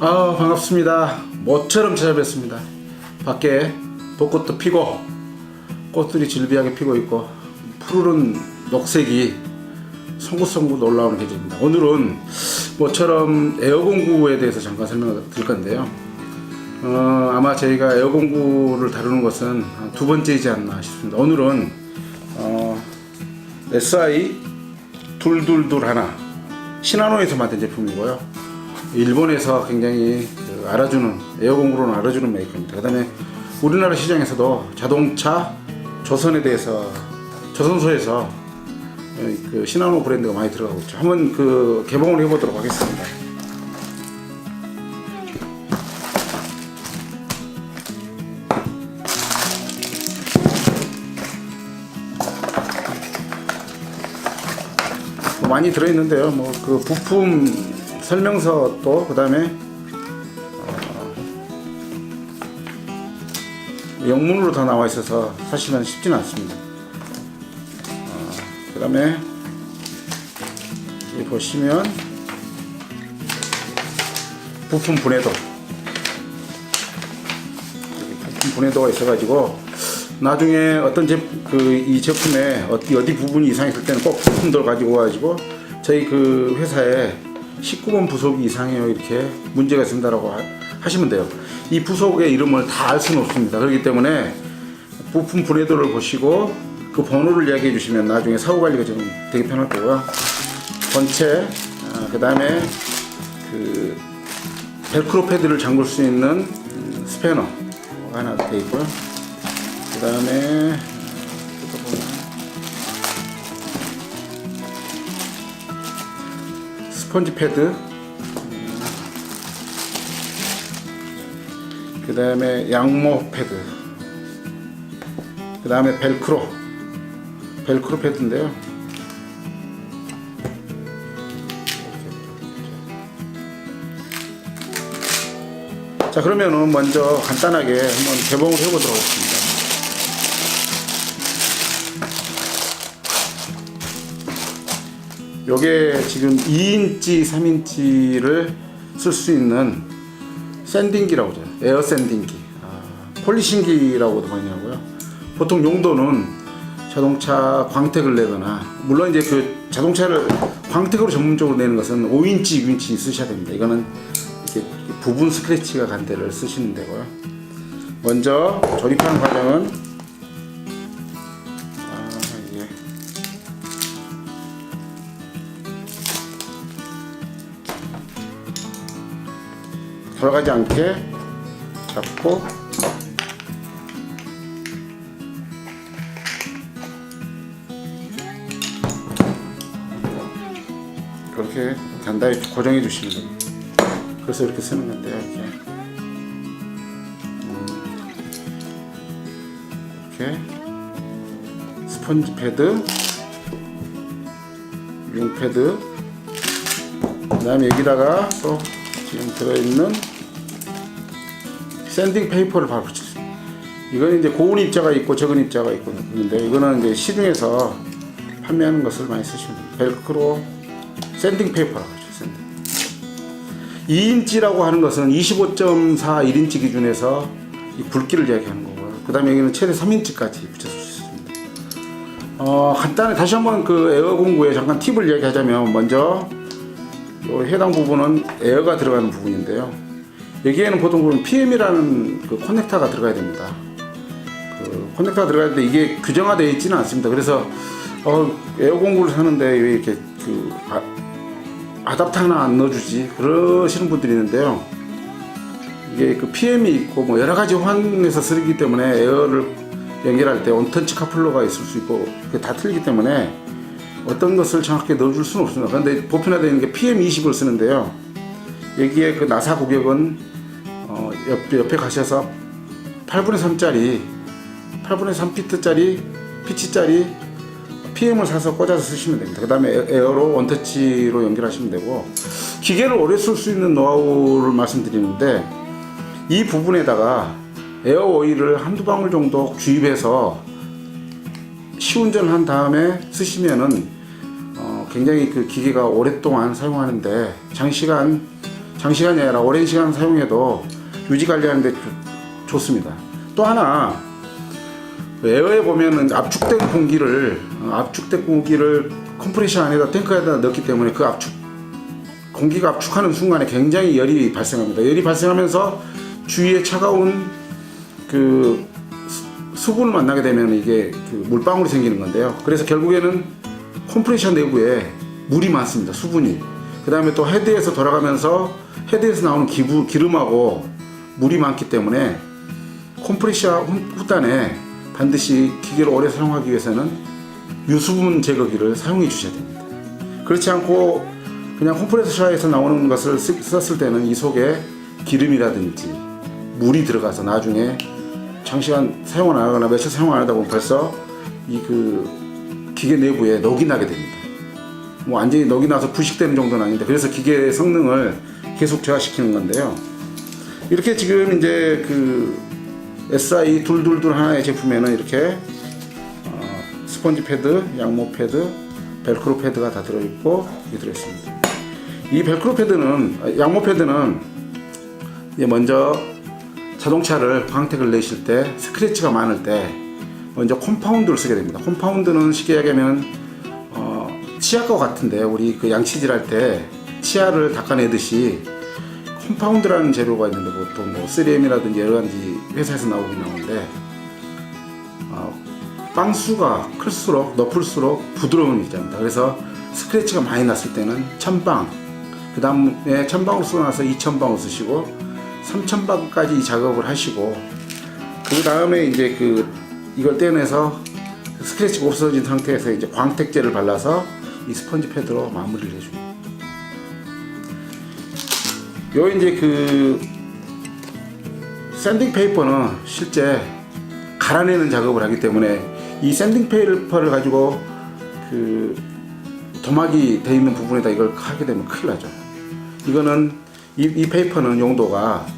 아 반갑습니다. 모처럼 찾아뵙습니다. 밖에 벚꽃도 피고 꽃들이 질비하게 피고 있고 푸르른 녹색이 송곳송곳 올라오는 계절입니다. 오늘은 모처럼 에어공구에 대해서 잠깐 설명을 드릴 건데요. 어, 아마 저희가 에어공구를 다루는 것은 두 번째이지 않나 싶습니다. 오늘은 어, SI 둘둘둘 하나 시나노에서 만든 제품이고요. 일본에서 굉장히 그 알아주는 에어공구로는 알아주는 메이커입니다. 그다음에 우리나라 시장에서도 자동차 조선에 대해서 조선소에서 어, 그 시나노 브랜드가 많이 들어가고 있죠. 한번 그 개봉을 해보도록 하겠습니다. 많이 들어있는데요. 뭐 그 부품 설명서 또 그다음에 어, 영문으로 다 나와 있어서 사실은 쉽지는 않습니다. 어, 그다음에 보시면 부품 분해도 부품 분해도가 있어가지고 나중에 어떤 제 그 이 제품에 어디 어디 부분이 이상했을 때는 꼭 부품들 가지고 와가지고 저희 그 회사에 19번 부속이 이상해요 이렇게 문제가 있습니다라고 하- 하시면 돼요. 이 부속의 이름을 다 알 수는 없습니다. 그렇기 때문에 부품 분해도를 보시고 그 번호를 이야기해 주시면 나중에 사후 관리가 좀 되게 편할 거고요. 본체, 그 다음에 그 벨크로 패드를 잠글 수 있는 음, 스패너 하나 되어 있고요. 그 다음에 스펀지 패드. 그 다음에 양모 패드. 그 다음에 벨크로. 벨크로 패드인데요. 자 그러면은 먼저 간단하게 한번 개봉을 해보도록 하겠습니다 요게 지금 2인치, 3인치를 쓸 수 있는 샌딩기라고 하죠. 에어 샌딩기. 아, 폴리싱기라고도 많이 하고요. 보통 용도는 자동차 광택을 내거나 물론 이제 그 자동차를 광택으로 전문적으로 내는 것은 5인치, 6인치 쓰셔야 됩니다. 이거는 부분 스크래치가 간 데를 쓰시는 데고요. 먼저 조립하는 과정은 돌아가지 않게 잡고. 그렇게 단단히 고정해 주시면 됩니다. 그래서 이렇게 쓰는 건데요. 이렇게, 음, 이렇게. 스펀지 패드, 용 패드, 그 다음에 여기다가 또 지금 들어있는 샌딩 페이퍼를 바로 붙였습니다. 이건 이제 고운 입자가 있고 적은 입자가 있고 있는데 이거는 이제 시중에서 판매하는 것을 많이 쓰시면 됩니다. 벨크로 샌딩 페이퍼라고 하죠. 샌딩. 2인치라고 하는 것은 25.4 1인치 기준에서 이 굵기를 이야기하는 거고요. 그 다음에 여기는 최대 3인치까지 붙여줄 수 있습니다. 어, 간단히 다시 한번 그 에어 공구에 잠깐 팁을 이야기하자면 먼저 요 해당 부분은 에어가 들어가는 부분인데요. 여기에는 보통 보면 PM이라는 그 커넥터가 들어가야 됩니다. 그 커넥터가 들어갈 때 이게 규정화되어 있지는 않습니다. 그래서 어, 에어 공구를 사는데 왜 이렇게 그 아, 아답터 하나 안 넣어주지 그러시는 분들이 있는데요. 이게 그 PM이 있고 뭐 여러 가지 환경에서 쓰기 때문에 에어를 연결할 때 온터치 카플러가 있을 수 있고 다 틀리기 때문에 어떤 것을 정확하게 넣어줄 수는 없습니다. 그런데 보편화되어 있는 게 PM20을 쓰는데요. 여기에 그 나사 구격은 어, 옆, 옆에 가셔서 8분의 3짜리 8분의 3피트짜리 피치짜리 PM을 사서 꽂아서 쓰시면 됩니다. 그 다음에 에어로 원터치로 연결하시면 되고 기계를 오래 쓸 수 있는 노하우를 말씀드리는데 이 부분에다가 에어 오일을 한두 방울 정도 주입해서 시운전을 한 다음에 쓰시면은 어, 굉장히 그 기계가 오랫동안 사용하는데 장시간 장시간이 아니라 오랜 시간 사용해도 유지 관리하는데 좋- 좋습니다. 또 하나 에어에 보면은 압축된 공기를 어, 압축된 공기를 컴프레셔 안에다 탱크에다 넣기 때문에 그 압축 공기가 압축하는 순간에 굉장히 열이 발생합니다. 열이 발생하면서 주위에 차가운 그 수- 수분을 만나게 되면 이게 그 물방울이 생기는 건데요. 그래서 결국에는 컴프레셔 내부에 물이 많습니다. 수분이. 그 다음에 또 헤드에서 돌아가면서 헤드에서 나오는 기부, 기름하고 물이 많기 때문에 컴프레셔 후- 후단에 반드시 기계를 오래 사용하기 위해서는 유수분 제거기를 사용해 주셔야 됩니다. 그렇지 않고 그냥 컴프레셔에서 나오는 것을 쓰- 썼을 때는 이 속에 기름이라든지 물이 들어가서 나중에 장시간 사용을 안 하거나 며칠 사용 안 하다 보면 벌써 이 그 기계 내부에 녹이 나게 됩니다. 뭐 완전히 녹이 나서 부식되는 정도는 아닌데 그래서 기계의 성능을 계속 저하시키는 건데요. 이렇게 지금 이제 그 SI 둘둘둘 하나의 제품에는 이렇게 어, 스펀지 패드, 양모 패드, 벨크로 패드가 다 들어있고 이게 들어있습니다. 이 벨크로 패드는 아, 양모 패드는 먼저 자동차를 광택을 내실 때 스크래치가 많을 때 먼저 콤파운드를 쓰게 됩니다. 콤파운드는 쉽게 얘기하면 어, 치약과 같은데 우리 그 양치질 할 때 치아를 닦아내듯이 콤파운드라는 재료가 있는데 보통 뭐 3M이라든지 여러 가지 회사에서 나오긴 나오는데 어, 빵수가 클수록 높을수록 부드러운 입자입니다. 그래서 스크래치가 많이 났을 때는 천방 그 다음에 천방울 쓰고 나서 2천방울 쓰시고 3천방까지 이 작업을 하시고 그 다음에 이제 그 이걸 떼내서 스크래치가 없어진 상태에서 이제 광택제를 발라서 이 스펀지 패드로 마무리를 해줍니다. 요 이제 그 샌딩 페이퍼는 실제 갈아내는 작업을 하기 때문에 이 샌딩 페이퍼를 가지고 그 도막이 돼 있는 부분에다 이걸 하게 되면 큰일 나죠. 이거는 이, 이 페이퍼는 용도가 어,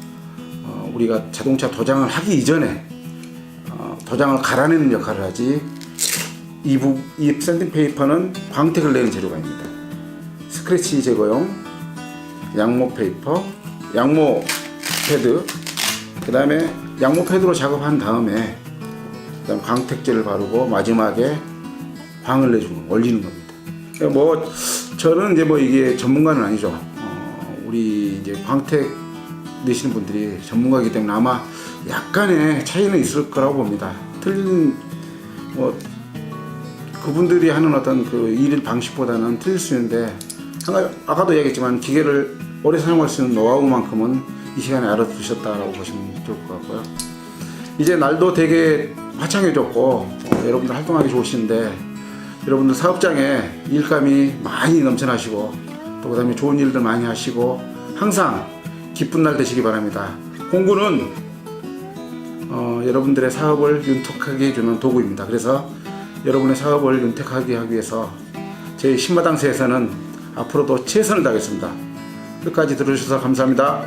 우리가 자동차 도장을 하기 이전에 어, 도장을 갈아내는 역할을 하지 이, 부, 이 샌딩 페이퍼는 광택을 내는 재료가 아닙니다. 스크래치 제거용 양모 페이퍼, 양모 패드, 그 다음에 양모 패드로 작업한 다음에 그다음 광택제를 바르고 마지막에 광을 내주는 올리는 겁니다. 그러니까 뭐 저는 이제 뭐 이게 전문가는 아니죠. 어, 우리 이제 광택 내시는 분들이 전문가이기 때문에 아마 약간의 차이는 있을 거라고 봅니다. 틀린 뭐 그분들이 하는 어떤 그 일 방식보다는 틀릴 수 있는데 아까도 얘기했지만 기계를 오래 사용할 수 있는 노하우만큼은 이 시간에 알아두셨다라고 보시면 좋을 것 같고요. 이제 날도 되게 화창해졌고 어, 여러분들 활동하기 좋으신데 여러분들 사업장에 일감이 많이 넘쳐나시고 또 그다음에 좋은 일들 많이 하시고 항상 기쁜 날 되시기 바랍니다. 공부는 어, 여러분들의 사업을 윤택하게 해주는 도구입니다. 그래서 여러분의 사업을 윤택하게 하기 위해서 저희 신마당세에서는 앞으로도 최선을 다하겠습니다. 끝까지 들어주셔서 감사합니다.